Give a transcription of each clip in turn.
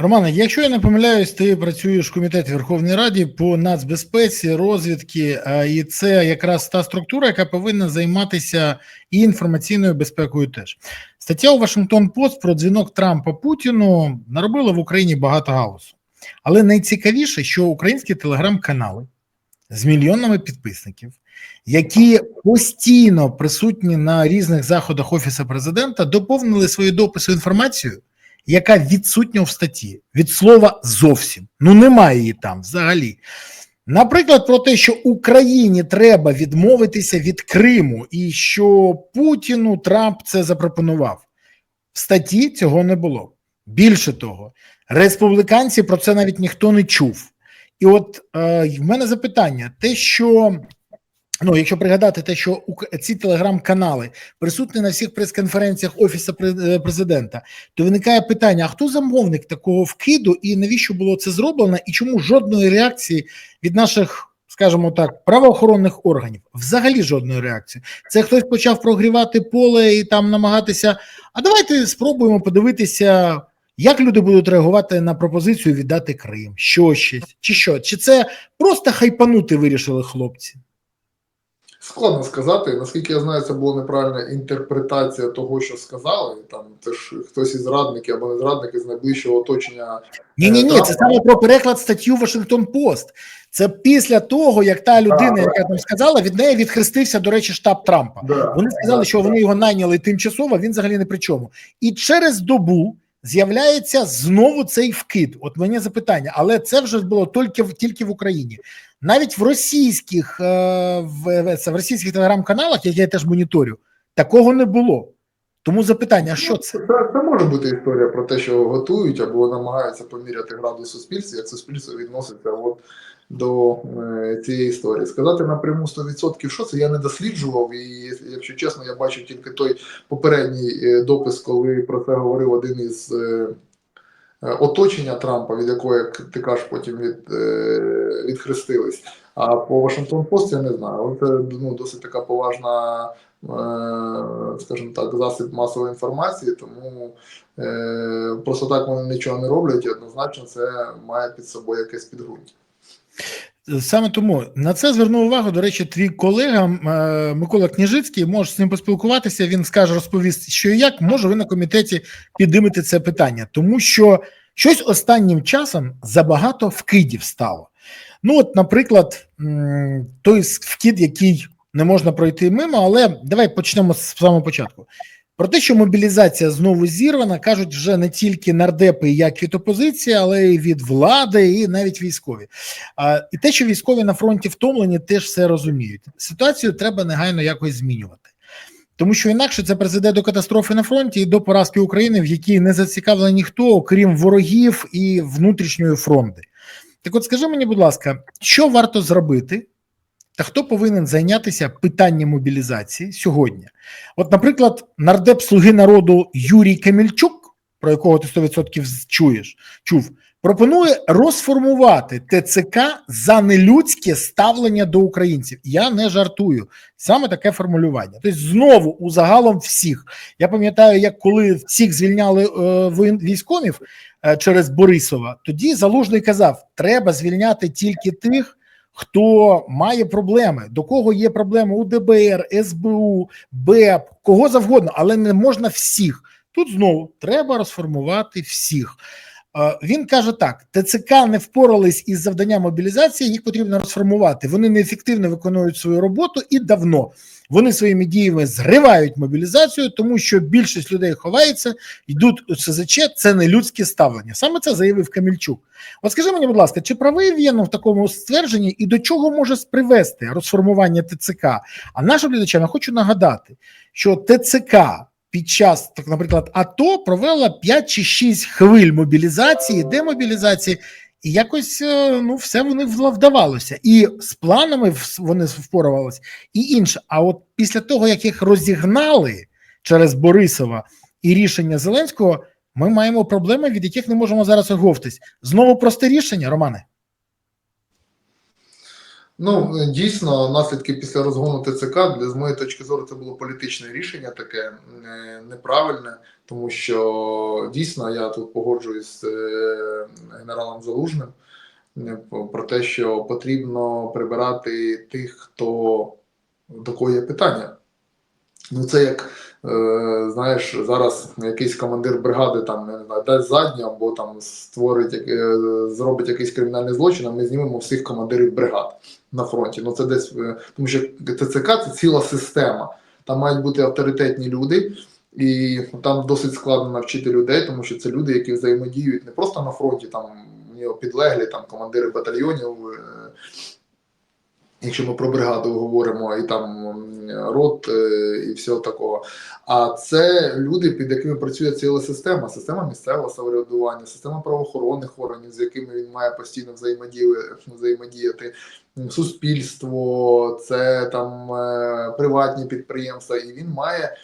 Романе, якщо я не помиляюсь, ти працюєш в комітеті Верховної Ради по нацбезпеці, розвідки, і це якраз та структура, яка повинна займатися і інформаційною безпекою. Теж стаття у Вашингтон Пост про дзвінок Трампа Путіну наробила в Україні багато галусу. Але найцікавіше, що українські телеграм-канали з мільйонами підписників, які постійно присутні на різних заходах офісу президента, доповнили свої дописи інформацією яка відсутня в статті від слова зовсім. Ну немає її там взагалі. Наприклад, про те, що Україні треба відмовитися від Криму, і що Путіну Трамп це запропонував. В статті цього не було. Більше того, республіканці про це навіть ніхто не чув. І от е, в мене запитання: те, що Ну, якщо пригадати те, що ці телеграм-канали присутні на всіх прес-конференціях офісу президента, то виникає питання: а хто замовник такого вкиду, і навіщо було це зроблено, і чому жодної реакції від наших, скажімо так, правоохоронних органів? Взагалі жодної реакції. Це хтось почав прогрівати поле і там намагатися. А давайте спробуємо подивитися. Як люди будуть реагувати на пропозицію віддати Крим, що ще, чи що? Чи це просто хайпанути вирішили хлопці? Складно сказати, наскільки я знаю, це була неправильна інтерпретація того, що сказали. Там це ж хтось із зрадників або не зрадники з найближчого оточення. Ні, ні, ні, це саме про переклад статтю Вашингтон Пост. Це після того, як та людина, а, яка там сказала, від неї відхрестився, до речі, штаб Трампа. Да, вони сказали, да, що вони його найняли тимчасово. Він взагалі не при чому. І через добу. З'являється знову цей вкид. От мені запитання, але це вже було тільки в тільки в Україні. Навіть в російських е, в, в російських телеграм-каналах, які я теж моніторю, такого не було. Тому запитання: що це? це? Це може бути історія про те, що готують або намагаються поміряти градус суспільства, як суспільство відноситься от до е, цієї історії. Сказати напряму 100% що це я не досліджував, і якщо чесно, я бачив тільки той попередній е, допис, коли про це говорив один із. Е, Оточення Трампа, від якого, як ти кажеш, потім від, відхрестились. А по Вашингтон Пост я не знаю. Це ну, досить така поважна, скажімо так, засіб масової інформації, тому просто так вони нічого не роблять, і однозначно це має під собою якесь підґрунтя. Саме тому на це звернув увагу. До речі, твій колега Микола Княжицький може з ним поспілкуватися. Він скаже, розповість, що і як може ви на комітеті підіймете це питання, тому що щось останнім часом забагато вкидів стало. Ну, от, наприклад, той вкид, який не можна пройти мимо, але давай почнемо з самого початку. Про те, що мобілізація знову зірвана, кажуть вже не тільки нардепи, як від опозиції, але й від влади, і навіть військові. А, І те, що військові на фронті втомлені, теж все розуміють. Ситуацію треба негайно якось змінювати. Тому що інакше це призведе до катастрофи на фронті і до поразки України, в якій не зацікавлений ніхто, окрім ворогів і внутрішньої фронти. Так, от скажи мені, будь ласка, що варто зробити? Та хто повинен зайнятися питанням мобілізації сьогодні? От, наприклад, нардеп Слуги народу Юрій Камільчук, про якого ти 100% чуєш, чув, пропонує розформувати ТЦК за нелюдське ставлення до українців. Я не жартую. Саме таке формулювання. Тобто, знову у загалом всіх. Я пам'ятаю, як коли всіх звільняли е, військовів е, через Борисова, тоді залужний казав: треба звільняти тільки тих хто має проблеми, до кого є проблеми у ДБР, СБУ, БЕП, кого завгодно, але не можна всіх. Тут знову треба розформувати всіх. Він каже так: ТЦК не впорались із завданням мобілізації, їх потрібно розформувати. Вони неефективно виконують свою роботу і давно. Вони своїми діями зривають мобілізацію, тому що більшість людей ховається, йдуть у СЗЧ. Це не людське ставлення. Саме це заявив Камільчук. От скажи мені, будь ласка, чи правий він в такому ствердженні і до чого може привести розформування ТЦК? А нашим глядачам я хочу нагадати, що ТЦК. Під час, так, наприклад, АТО провела 5 чи 6 хвиль мобілізації, демобілізації, і якось е, ну все вони вдавалося, і з планами вони впорувалися, і інше. А от після того, як їх розігнали через Борисова і рішення Зеленського, ми маємо проблеми, від яких не можемо зараз оговтись. Знову просте рішення, Романе. Ну, дійсно, наслідки після розгону ТЦК, для з моєї точки зору, це було політичне рішення таке е, неправильне, тому що дійсно я тут погоджуюсь з е, генералом Залужним е, про те, що потрібно прибирати тих, хто до кого є питання. Ну, це як, е, знаєш, зараз якийсь командир бригади там не знаю, дасть задню або там створить, зробить якийсь кримінальний злочин, а ми знімемо всіх командирів бригад на фронті. Ну це десь е, тому, що ТЦК це ціла система. Там мають бути авторитетні люди, і там досить складно навчити людей, тому що це люди, які взаємодіють не просто на фронті, там підлеглі, там командири батальйонів. Якщо ми про бригаду говоримо, і там рот е, і всього такого. А це люди, під якими працює ціла система, система місцевого самоврядування, система правоохоронних органів, з якими він має постійно взаємодіяти. Суспільство, це там е, приватні підприємства, і він має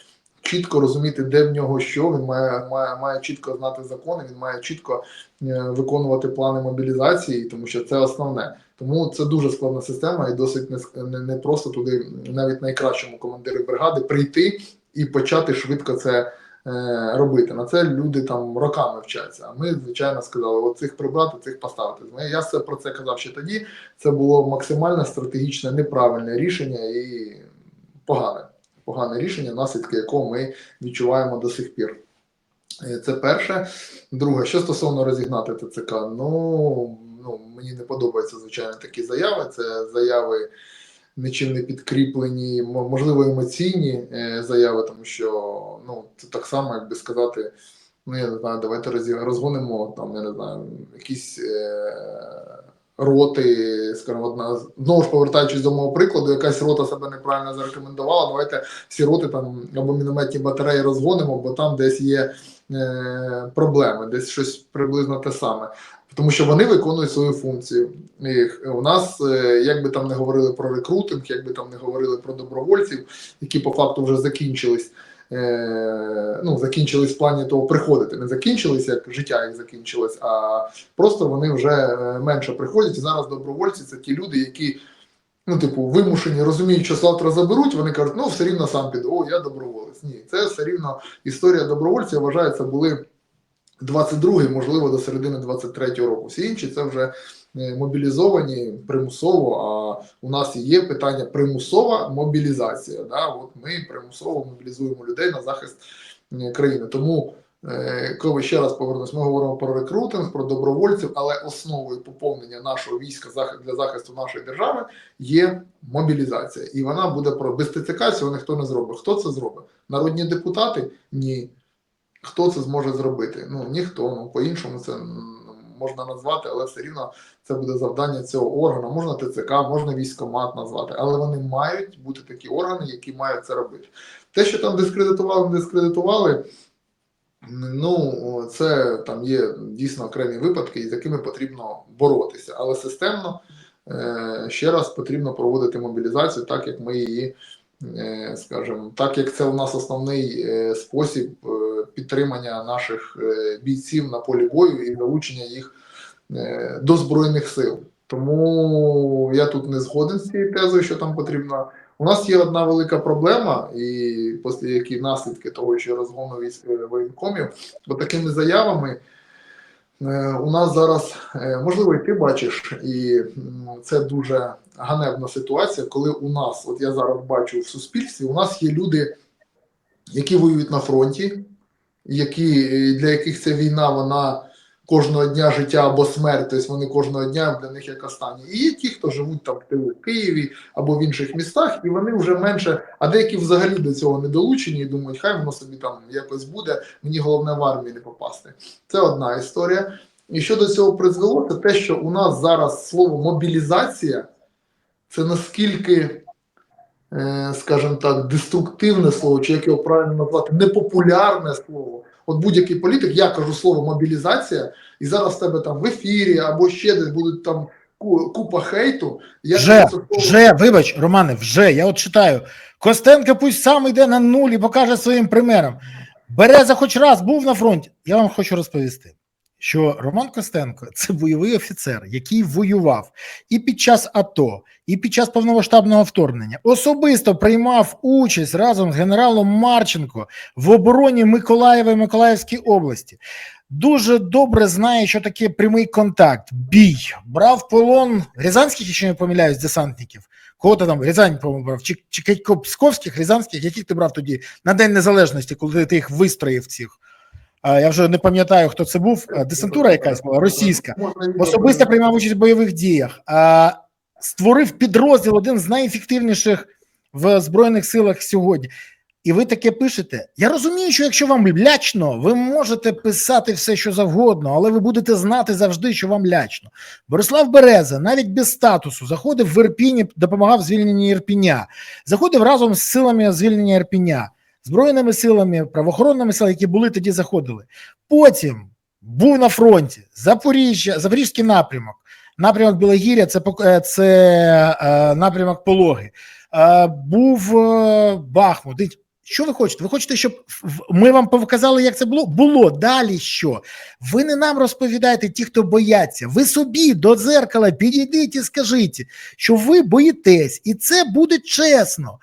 чітко розуміти, де в нього що. Він має, має, має чітко знати закони, він має чітко е, виконувати плани мобілізації, тому що це основне. Тому це дуже складна система, і досить не, не, туди, навіть найкращому командиру бригади, прийти і почати швидко це е, робити. На це люди там роками вчаться. А ми, звичайно, сказали: от цих прибрати, цих поставити. Ми- Я все про це казав ще тоді. Це було максимально стратегічне, неправильне рішення і погане. Погане рішення, наслідки якого ми відчуваємо до сих пір. Е, Це перше. Друге, що стосовно розігнати ТЦК, ну, ну мені не подобаються звичайно такі заяви. Це заяви нічим не підкріплені, можливо, емоційні е, заяви, тому що ну це так само, як сказати. Ну, я не знаю, давайте розгонимо там, я не знаю, якісь е, роти, скажімо, одна знову ж повертаючись до мого прикладу, якась рота себе неправильно зарекомендувала. Давайте всі роти там або мінометні батареї розгонимо, бо там десь є е, проблеми, десь щось приблизно те саме. Тому що вони виконують свою функцію. І у нас, е, як би там не говорили про рекрутинг, як би там не говорили про добровольців, які по факту вже закінчились. Е, ну, закінчились в плані того приходити. Не закінчились, як життя їх закінчилось, а просто вони вже е, менше приходять. І зараз добровольці це ті люди, які, ну, типу, вимушені, розуміють, що завтра заберуть, вони кажуть, ну все рівно сам піду, о, я доброволець. Ні, це все рівно історія добровольців, я вважаю, це були 22-й, можливо, до середини 23-го року. Всі інші це вже мобілізовані примусово. А у нас є питання примусова мобілізація. Да? От ми примусово мобілізуємо людей на захист е, країни. Тому, е, коли ще раз повернусь, ми говоримо про рекрутинг, про добровольців, але основою поповнення нашого війська для захисту нашої держави є мобілізація. І вона буде про без ТЦК цього ніхто не зробить. Хто це зробить? Народні депутати? Ні. Хто це зможе зробити? Ну ніхто. Ну по-іншому це м, можна назвати, але все рівно це буде завдання цього органу. Можна ТЦК, можна військомат назвати, але вони мають бути такі органи, які мають це робити. Те, що там дискредитували, не дискредитували. Ну, це там є дійсно окремі випадки, і з якими потрібно боротися. Але системно е, ще раз потрібно проводити мобілізацію, так як ми її, е, скажімо, так як це у нас основний е, спосіб підтримання наших е, бійців на полі бою і залучення їх е, до збройних сил. Тому я тут не згоден з цією тезою, що там потрібно. У нас є одна велика проблема, і після які наслідки того, що розгону військ е, воєнкомів, бо такими заявами у нас зараз, можливо, і ти бачиш, і це дуже ганебна ситуація, коли у нас, от я зараз бачу в суспільстві, у нас є люди, які воюють на фронті, які, е, для яких ця війна, вона кожного дня життя або смерть, тобто вони кожного дня для них як останні. І є ті, хто живуть там в тилу Києві або в інших містах, і вони вже менше, а деякі взагалі до цього не долучені і думають, хай воно собі там якось буде, мені головне в армію не попасти. Це одна історія. І що до цього призвело, це те, що у нас зараз слово мобілізація це наскільки, скажімо так, деструктивне слово, чи як його правильно назвати, непопулярне слово. От будь-який політик, я кажу слово мобілізація, і зараз в тебе там в ефірі або ще десь будуть там купа хейту. Я Вже, кажу, слово- вже, вибач, Романе, вже. Я от читаю. Костенко пусть сам йде на нуль і покаже своїм примером. Береза хоч раз був на фронті. Я вам хочу розповісти. Що Роман Костенко це бойовий офіцер, який воював і під час АТО, і під час повномасштабного вторгнення особисто приймав участь разом з генералом Марченко в обороні Миколаєва і Миколаївській області. Дуже добре знає, що таке прямий контакт, бій, брав полон рязанських, якщо не помиляюсь, десантників. Кого ти там Рязань по-моєму, брав? Чи, чи Псковських, Рязанських, яких ти брав тоді на День Незалежності, коли ти їх вистроїв цих? Я вже не пам'ятаю, хто це був. Десантура якась була російська. Особисто приймав участь в бойових діях. Створив підрозділ один з найефективніших в Збройних силах сьогодні. І ви таке пишете. Я розумію, що якщо вам лячно, ви можете писати все, що завгодно, але ви будете знати завжди, що вам лячно. Борислав Береза навіть без статусу заходив в Ірпіні, допомагав звільненні Ірпіня, заходив разом з силами звільнення Ірпіня, збройними силами, правоохоронними силами, які були тоді, заходили. Потім був на фронті Запоріжжя, Запорізький напрямок, напрямок Білогір'я, це е, це е, напрямок Пологи. Е, був Бахмут. Що ви хочете? Ви хочете, щоб ми вам показали, як це було? Було. Далі що? Ви не нам розповідаєте, ті, хто бояться. Ви собі до дзеркала підійдіть і скажіть, що ви боїтесь, і це буде чесно.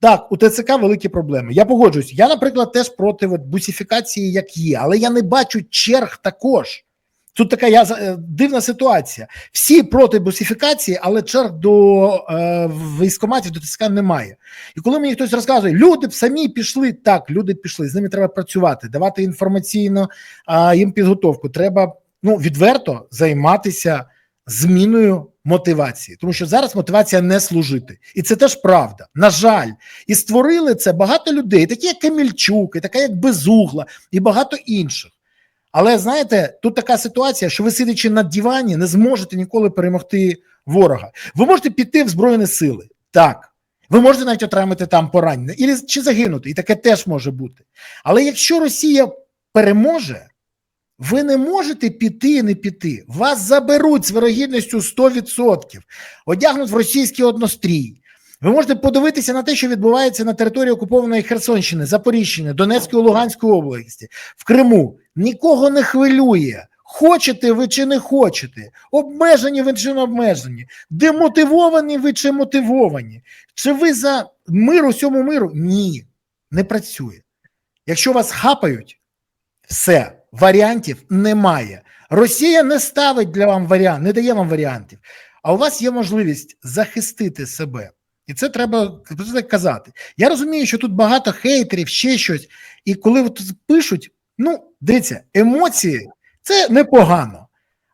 Так, у ТЦК великі проблеми. Я погоджуюсь. Я, наприклад, теж проти от, бусифікації, як є, але я не бачу черг також. Тут така я е, дивна ситуація. Всі проти бусифікації, але черг до е, військоматів до ТЦК немає. І коли мені хтось розказує, люди б самі пішли, так, люди пішли, з ними треба працювати, давати інформаційно а, їм підготовку. Треба ну, відверто займатися зміною мотивації, тому що зараз мотивація не служити, і це теж правда. На жаль, і створили це багато людей, такі як Камільчук, і така як Безугла, і багато інших. Але знаєте, тут така ситуація, що ви сидячи на дивані, не зможете ніколи перемогти ворога. Ви можете піти в Збройні сили, так. Ви можете навіть отримати там поранення і, чи загинути, і таке теж може бути. Але якщо Росія переможе, ви не можете піти і не піти. Вас заберуть з вирогідністю 100%, одягнуть в російський однострій. Ви можете подивитися на те, що відбувається на території окупованої Херсонщини, Запоріжжя, Донецької, Луганської області, в Криму. Нікого не хвилює. Хочете ви чи не хочете, обмежені ви чи не обмежені, демотивовані ви чи мотивовані. Чи ви за мир усьому миру? Ні, не працює. Якщо вас хапають, все, варіантів немає. Росія не ставить для вам варіант, не дає вам варіантів. А у вас є можливість захистити себе. І це треба це казати. Я розумію, що тут багато хейтерів, ще щось. І коли пишуть, ну, дивіться, емоції це непогано.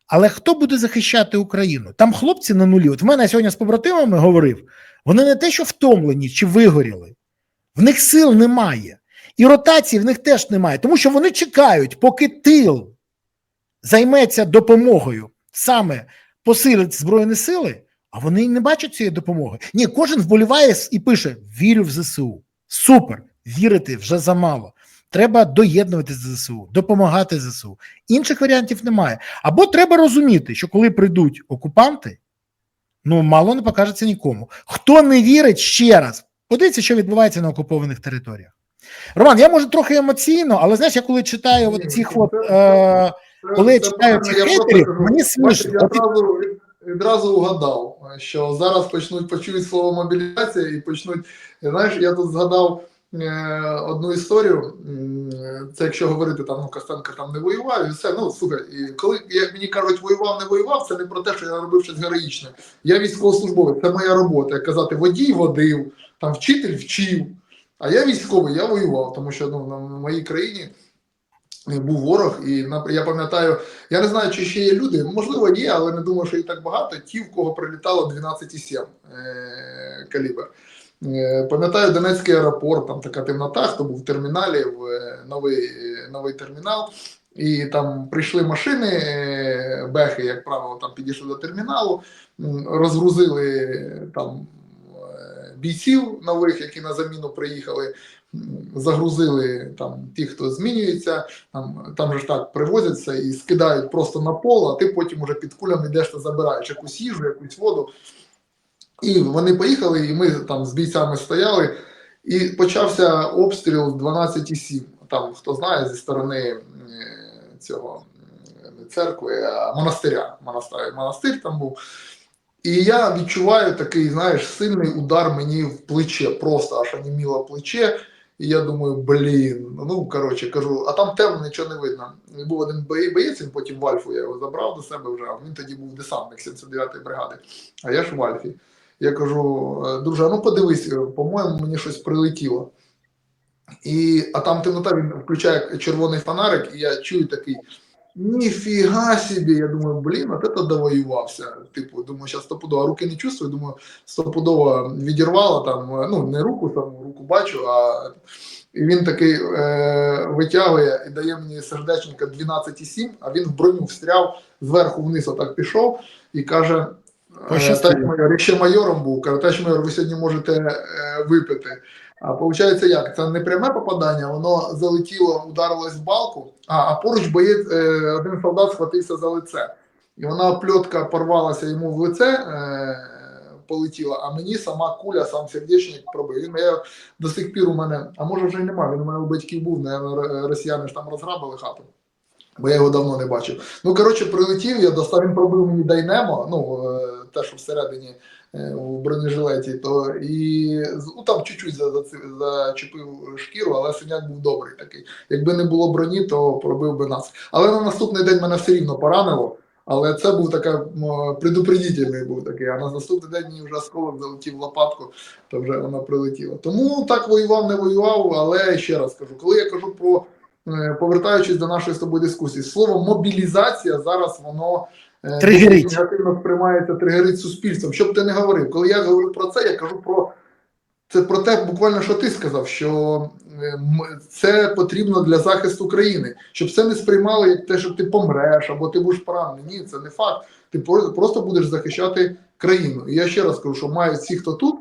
Але хто буде захищати Україну? Там хлопці на нулі. От в мене сьогодні з побратимами говорив, вони не те, що втомлені чи вигоріли, в них сил немає. І ротації в них теж немає, тому що вони чекають, поки тил займеться допомогою, саме посилить Збройні сили, а вони не бачать цієї допомоги. Ні, кожен вболіває і пише: вірю в ЗСУ. Супер! Вірити вже замало. Треба доєднувати з ЗСУ, допомагати ЗСУ. Інших варіантів немає. Або треба розуміти, що коли прийдуть окупанти, ну мало не покажеться нікому. Хто не вірить ще раз, подивіться, що відбувається на окупованих територіях. Роман, я може трохи емоційно, але знаєш, я коли читаю от цих от, е, коли я читаю цих хейтерів, мені смішно. Я одразу, відразу угадав, що зараз почнуть почують слово мобілізація і почнуть. Знаєш, я тут згадав е, одну історію. Це якщо говорити там, ну Костенко там не воював, і все. Ну слухай, і коли як мені кажуть, воював, не воював, це не про те, що я робив щось героїчне. Я військовослужбовець, це моя робота. Як казати, водій водив, там вчитель вчив. А я військовий, я воював, тому що ну, на моїй країні був ворог, і я пам'ятаю, я не знаю, чи ще є люди, можливо, є, але не думаю, що їх так багато. Ті, в кого прилітало 12,7 е, калібр. Е, Пам'ятаю Донецький аеропорт, там така темнота, хто був в терміналі, в е, новий, е, новий термінал. І там прийшли машини, е, бехи, як правило, там підійшли до терміналу, розгрузили е, там е, бійців нових, які на заміну приїхали, загрузили там ті, хто змінюється, там, там же ж так привозяться і скидають просто на пол, а ти потім уже під кулями йдеш та забираєш якусь їжу, якусь воду. І вони поїхали, і ми там з бійцями стояли, і почався обстріл з 12,7. Там, хто знає, зі сторони е, цього, церкви, а монастиря. Монастир, монастир там був. І я відчуваю такий, знаєш, сильний удар мені в плече, просто аж оніміло плече. І я думаю, блін, ну коротше кажу, а там темно, нічого не видно. Був один боєць, він потім в Альфу я його забрав до себе вже, а він тоді був десантник 79-ї бригади, а я ж в Альфі. Я кажу, «Е, друже, ну подивись, е, по-моєму, мені щось прилетіло. І, а там темнота, він включає червоний фонарик, і я чую такий. Ніфіга собі, я думаю, блін, от це довоювався. Типу, думаю, зараз стопудово, а руки не чувствую, думаю, стопудово відірвало там, ну, не руку, там, руку бачу, а і він такий е, витягує і дає мені сердечника 12,7, а він в броню встряв, зверху вниз отак пішов і каже: е, майор, якщо майором був, каже, «Товариш майор, ви сьогодні можете е, випити. А виходить як? Це не пряме попадання, воно залетіло, ударилось в балку, а, а поруч боєць, е, один солдат схватився за лице. І вона пльотка порвалася йому в лице, е, полетіла, а мені сама куля, сам сердечник пробив. Він я до сих пір у мене, а може вже й немає, він у мене у батьків був, наверное, росіяни ж там розграбили хату. Бо я його давно не бачив. Ну, коротше, прилетів, я достав, він пробив мені дайнемо, ну, е, те, що всередині е, в бронежилеті, то і ну, там чуть-чуть за- за- зачепив шкіру, але синяк був добрий такий. Якби не було броні, то пробив би нас. Але на наступний день мене все рівно поранило. Але це був така предупредительний був такий. А на наступний день мені вже осколок залетів лопатку, то вже вона прилетіла. Тому так воював, не воював. Але ще раз кажу, коли я кажу про повертаючись до нашої з тобою дискусії, слово мобілізація зараз воно е, Тригерить. негативно сприймається, тригерить суспільством. Що б ти не говорив, коли я говорю про це, я кажу про це про те, буквально що ти сказав, що е, це потрібно для захисту країни, щоб це не сприймали як те, що ти помреш або ти будеш поранений. Ні, це не факт. Ти просто будеш захищати країну. І я ще раз кажу, що мають всі, хто тут,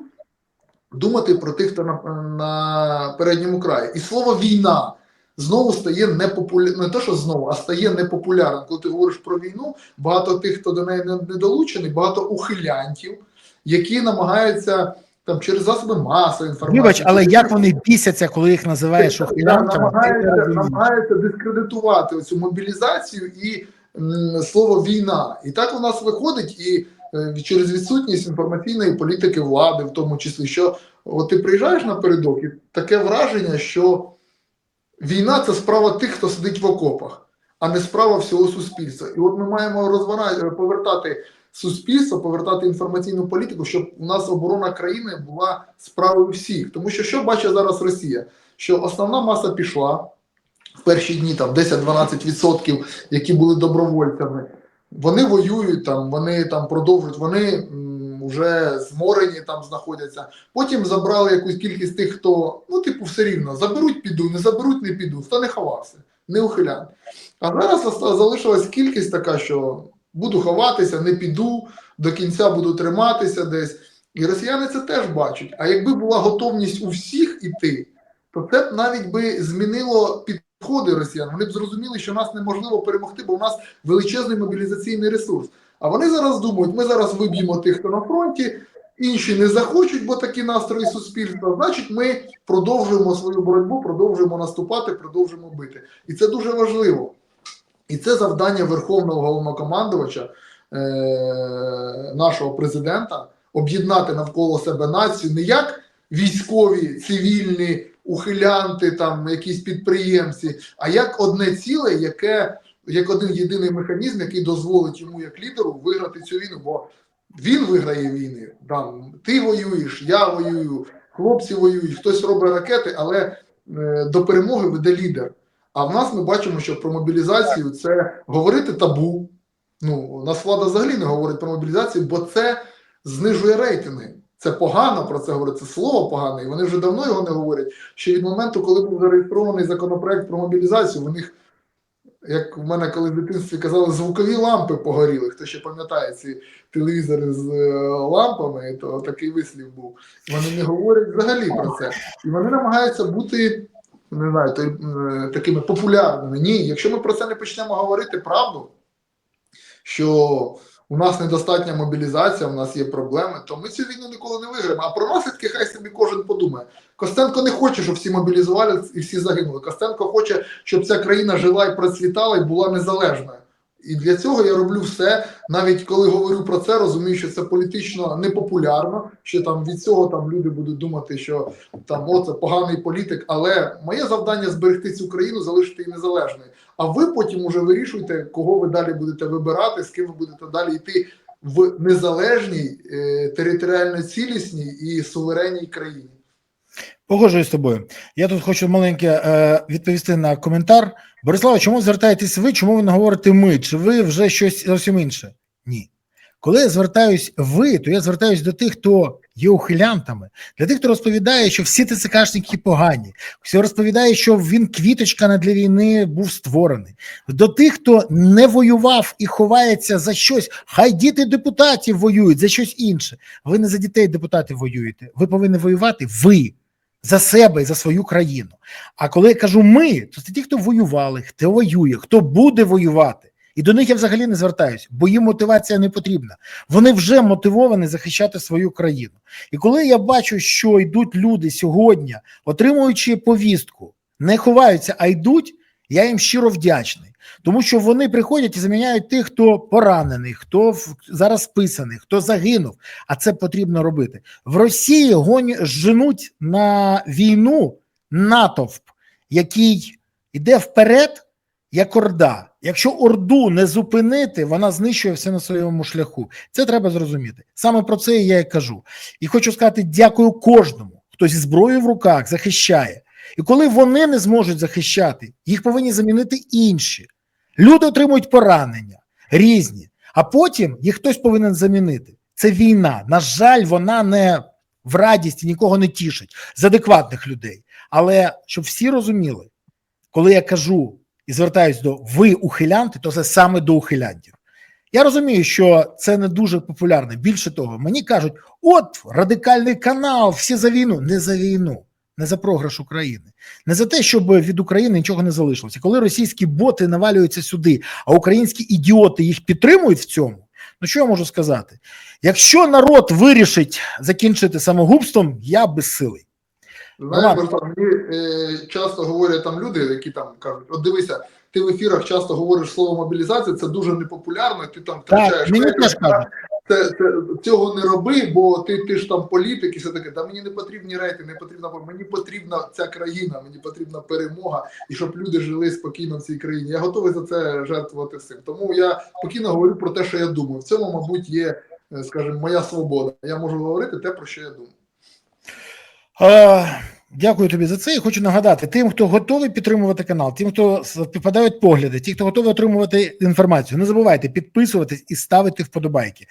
думати про тих, хто на, на передньому краї. І слово війна знову стає непопулярним. Не те, що знову, а стає непопулярним. Коли ти говориш про війну, багато тих, хто до неї не, долучений, багато ухилянтів, які намагаються там через засоби масової інформації. Вибач, але через- як вони бісяться, коли їх називаєш ухилянтами? намагається, намагається дискредитувати цю мобілізацію і м, слово війна. І так у нас виходить, і е, через відсутність інформаційної політики влади, в тому числі, що от ти приїжджаєш напередок, і таке враження, що війна це справа тих, хто сидить в окопах, а не справа всього суспільства. І от ми маємо розвана- повертати суспільство, повертати інформаційну політику, щоб у нас оборона країни була справою всіх. Тому що що бачить зараз Росія? Що основна маса пішла в перші дні, там 10-12%, які були добровольцями. Вони воюють там, вони там продовжують, вони вже зморені там знаходяться. Потім забрали якусь кількість тих, хто, ну, типу, все рівно, заберуть, піду, не заберуть, не піду, хто не ховався, не ухилян. А зараз залишилась кількість така, що буду ховатися, не піду, до кінця буду триматися десь. І росіяни це теж бачать. А якби була готовність у всіх іти, то це б навіть би змінило підходи росіян. Вони б зрозуміли, що нас неможливо перемогти, бо у нас величезний мобілізаційний ресурс. А вони зараз думають, ми зараз виб'ємо тих, хто на фронті, інші не захочуть, бо такі настрої суспільства. Значить, ми продовжуємо свою боротьбу, продовжуємо наступати, продовжуємо бити. І це дуже важливо. І це завдання Верховного головнокомандувача, е- нашого президента, об'єднати навколо себе націю не як військові, цивільні, ухилянти, там якісь підприємці, а як одне ціле, яке як один єдиний механізм, який дозволить йому як лідеру виграти цю війну. Бо він виграє війни. Там ти воюєш, я воюю, хлопці воюють, хтось робить ракети, але е, до перемоги веде лідер. А в нас ми бачимо, що про мобілізацію це говорити табу. Ну, у нас влада взагалі не говорить про мобілізацію, бо це знижує рейтинги. Це погано про це говорити, це слово погане, і вони вже давно його не говорять. Ще від моменту, коли був зареєстрований законопроект про мобілізацію, у них, як в мене коли в дитинстві казали, звукові лампи погоріли. Хто ще пам'ятає ці телевізори з е, лампами, то такий вислів був. Вони не говорять взагалі про це. І вони намагаються бути не знаю, той, е, такими популярними. Ні, якщо ми про це не почнемо говорити правду, що у нас недостатня мобілізація, у нас є проблеми, то ми цю війну ніколи не виграємо. А про наслідки хай собі кожен подумає. Костенко не хоче, щоб всі мобілізували і всі загинули. Костенко хоче, щоб ця країна жила і процвітала і була незалежною. І для цього я роблю все, навіть коли говорю про це, розумію, що це політично непопулярно, що там від цього там люди будуть думати, що там о, це поганий політик. Але моє завдання зберегти цю країну, залишити її незалежною. А ви потім уже вирішуєте, кого ви далі будете вибирати, з ким ви будете далі йти в незалежній, е, територіально цілісній і суверенній країні. Погоджуюсь з тобою. Я тут хочу маленьке е, відповісти на коментар. Борислава, чому звертаєтесь ви? Чому ви не говорите ми? Чи ви вже щось зовсім інше? Ні. Коли я звертаюсь ви, то я звертаюсь до тих, хто є ухилянтами, для тих, хто розповідає, що всі ТЦКшники погані, хто розповідає, що він квіточка не для війни був створений, до тих, хто не воював і ховається за щось. Хай діти депутатів воюють за щось інше. Ви не за дітей депутатів воюєте. Ви повинні воювати ви за себе і за свою країну. А коли я кажу ми, то це ті, хто воювали, хто воює, хто буде воювати. І до них я взагалі не звертаюся, бо їм мотивація не потрібна. Вони вже мотивовані захищати свою країну. І коли я бачу, що йдуть люди сьогодні, отримуючи повістку, не ховаються, а йдуть, я їм щиро вдячний. Тому що вони приходять і заміняють тих, хто поранений, хто зараз списаний, хто загинув. А це потрібно робити. В Росії гоні женуть на війну натовп, який йде вперед, як орда. Якщо орду не зупинити, вона знищує все на своєму шляху. Це треба зрозуміти. Саме про це я і кажу. І хочу сказати дякую кожному, хто зі зброєю в руках захищає. І коли вони не зможуть захищати, їх повинні замінити інші. Люди отримують поранення різні, а потім їх хтось повинен замінити. Це війна. На жаль, вона не в радісті нікого не тішить з адекватних людей. Але щоб всі розуміли, коли я кажу і звертаюсь до ви ухилянти, то це саме до ухилянтів. Я розумію, що це не дуже популярно. Більше того, мені кажуть: от радикальний канал, всі за війну, не за війну, не за програш України, не за те, щоб від України нічого не залишилося. Коли російські боти навалюються сюди, а українські ідіоти їх підтримують в цьому. Ну що я можу сказати? Якщо народ вирішить закінчити самогубством, я безсилий. Знаєш, е, часто говорять там люди, які там кажуть: от дивися, ти в ефірах часто говориш слово мобілізація, це дуже непопулярно, ти там втрачаєш. Так, мені теж кажуть. Це, це, цього не роби, бо ти, ти ж там політик і все таке. Та мені не потрібні рейтинги, не потрібна мені потрібна ця країна, мені потрібна перемога, і щоб люди жили спокійно в цій країні. Я готовий за це жертвувати всім. Тому я спокійно говорю про те, що я думаю. В цьому, мабуть, є, е, скажімо, моя свобода. Я можу говорити те, про що я думаю. Дякую тобі за це. І хочу нагадати тим, хто готовий підтримувати канал, тим, хто співпадають погляди, ті, хто готовий отримувати інформацію. Не забувайте підписуватись і ставити вподобайки.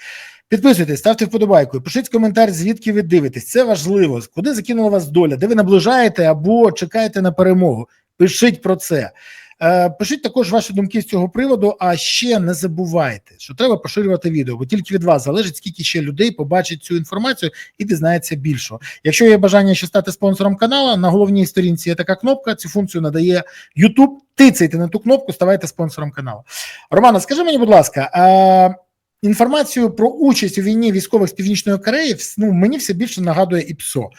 Підписуйтесь, ставте вподобайку, пишіть коментар, звідки ви дивитесь. Це важливо. Куди закинула вас доля, де ви наближаєте або чекаєте на перемогу. Пишіть про це. Е, Пишіть також ваші думки з цього приводу. А ще не забувайте, що треба поширювати відео, бо тільки від вас залежить, скільки ще людей побачить цю інформацію і дізнається більшого. Якщо є бажання ще стати спонсором каналу, на головній сторінці є така кнопка. Цю функцію надає YouTube. Тицяйте на ту кнопку, ставайте спонсором каналу. Романа, скажи мені, будь ласка, е, інформацію про участь у війні військових з Північної Кореї ну, мені все більше нагадує ІПСО.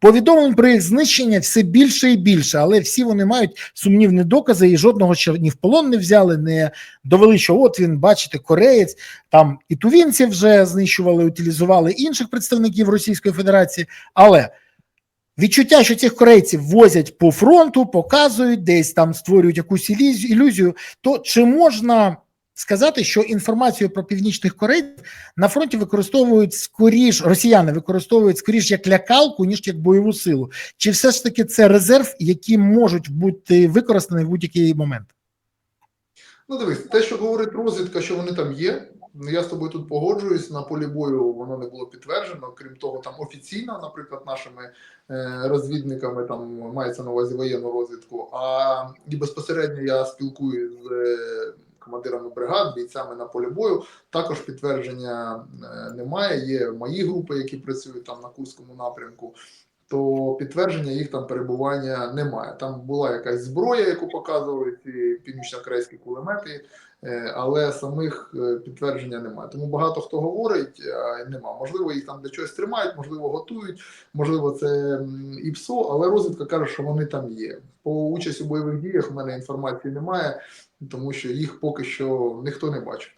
Повідомлень про їх знищення все більше і більше, але всі вони мають сумнівні докази, і жодного ще ні в полон не взяли, не довели, що от він, бачите, кореєць. Там і тувінців вже знищували, утилізували інших представників Російської Федерації. Але відчуття, що цих корейців возять по фронту, показують, десь там створюють якусь ілюзію то чи можна сказати, що інформацію про північних корейців на фронті використовують скоріш, росіяни використовують скоріш як лякалку, ніж як бойову силу? Чи все ж таки це резерв, які можуть бути використані в будь-який момент? Ну, дивись, те, що говорить розвідка, що вони там є. Я з тобою тут погоджуюсь. На полі бою воно не було підтверджено. Крім того, там офіційно, наприклад, нашими е, розвідниками там мається на увазі воєнну розвідку. А і безпосередньо я спілкуюсь з е, командирами бригад, бійцями на полі бою. Також підтвердження е, немає. Є мої групи, які працюють там на Курському напрямку. То підтвердження їх там перебування немає. Там була якась зброя, яку показували ці північно-корейські кулемети, е, але самих е, підтвердження немає. Тому багато хто говорить, а нема. Можливо, їх там для чогось тримають, можливо, готують, можливо, це ІПСО, але розвідка каже, що вони там є. По участі у бойових діях в мене інформації немає, тому що їх поки що ніхто не бачив.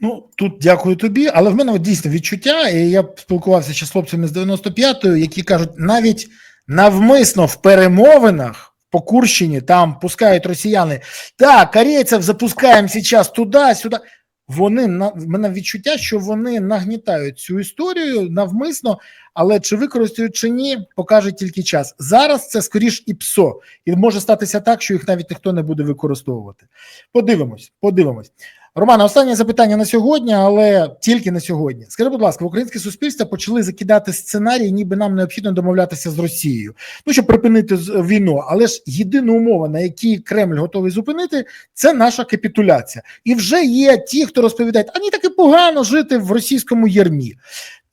Ну тут дякую тобі, але в мене от дійсно відчуття, і я спілкувався ще з хлопцями з 95-ї, які кажуть, навіть навмисно в перемовинах по Курщині там пускають росіяни. Так, корейців запускаємо зараз туди, сюди. Вони на мене відчуття, що вони нагнітають цю історію навмисно, але чи використають чи ні, покаже тільки час. Зараз це скоріш і ПСО, і може статися так, що їх навіть ніхто не буде використовувати. Подивимось, подивимось. Романе, останнє запитання на сьогодні, але тільки на сьогодні. Скажи, будь ласка, українське суспільство почали закидати сценарій, ніби нам необхідно домовлятися з Росією, ну щоб припинити війну. Але ж єдина умова, на якій Кремль готовий зупинити, це наша капітуляція. І вже є ті, хто розповідають, а ні, таки погано жити в російському ярмі.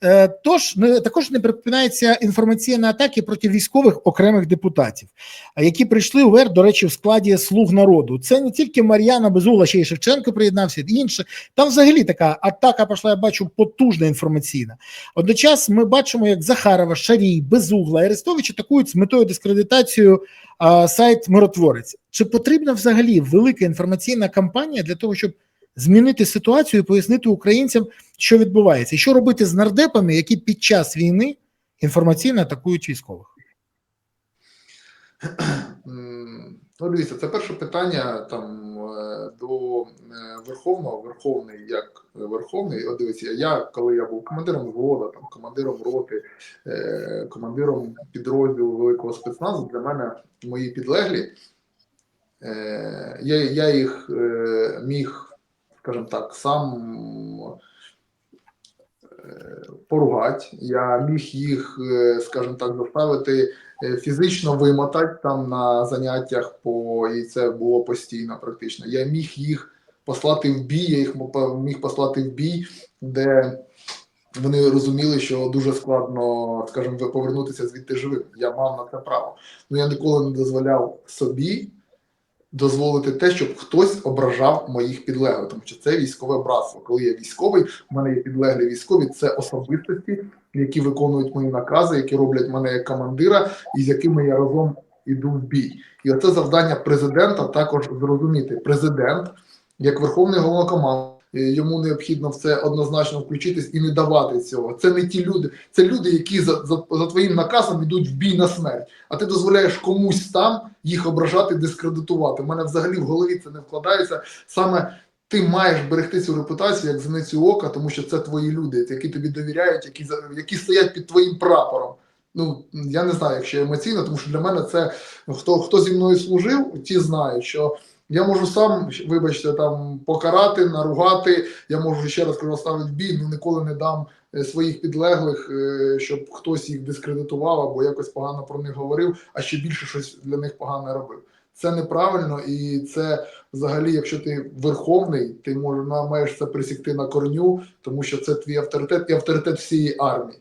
Е, Тож не також не припинається інформаційні атаки проти військових окремих депутатів, які прийшли у ВЕР, до речі, в складі слуг народу. Це не тільки Мар'яна Безула, ще й Шевченко приєднався, і інше. Там взагалі така атака пішла, я бачу, потужна інформаційна. Одночас ми бачимо, як Захарова, Шарій, Безугла, Арестович атакують з метою дискредитацію а, сайт Миротворець. Чи потрібна взагалі велика інформаційна кампанія для того, щоб змінити ситуацію і пояснити українцям, що відбувається, і що робити з нардепами, які під час війни інформаційно атакують військових? Ну, дивіться, це перше питання там е, до е, Верховного, Верховний як Верховний. От дивіться, я коли я був командиром взвода, там командиром роти, е, командиром підрозділу великого спецназу, для мене мої підлеглі, я, я їх міг, скажімо так, сам е, поругати, я міг їх, е, скажімо так, заставити е, фізично вимотати там на заняттях по і це було постійно практично. Я міг їх послати в бій, я їх міг послати в бій, де вони розуміли, що дуже складно, скажімо, повернутися звідти живим. Я мав на це право. Ну я ніколи не дозволяв собі дозволити те, щоб хтось ображав моїх підлеглих, тому що це військове братство. Коли я військовий, у мене є підлеглі військові, це особистості, які виконують мої накази, які роблять мене як командира, і з якими я разом іду в бій. І оце завдання президента також зрозуміти. Президент, як верховний головнокомандувач, йому необхідно в це однозначно включитись і не давати цього. Це не ті люди, це люди, які за, за, за твоїм наказом йдуть в бій на смерть. А ти дозволяєш комусь там їх ображати, дискредитувати. У мене взагалі в голові це не вкладається. Саме ти маєш берегти цю репутацію як зеницю ока, тому що це твої люди, які тобі довіряють, які які стоять під твоїм прапором. Ну я не знаю, якщо емоційно, тому що для мене це хто хто зі мною служив, ті знають, що я можу сам, вибачте, там покарати, наругати. Я можу ще раз кажу, ставити бій, ну ніколи не дам е, своїх підлеглих, е, щоб хтось їх дискредитував або якось погано про них говорив, а ще більше щось для них погане робив. Це неправильно, і це взагалі, якщо ти верховний, ти можеш маєш це присікти на корню, тому що це твій авторитет і авторитет всієї армії.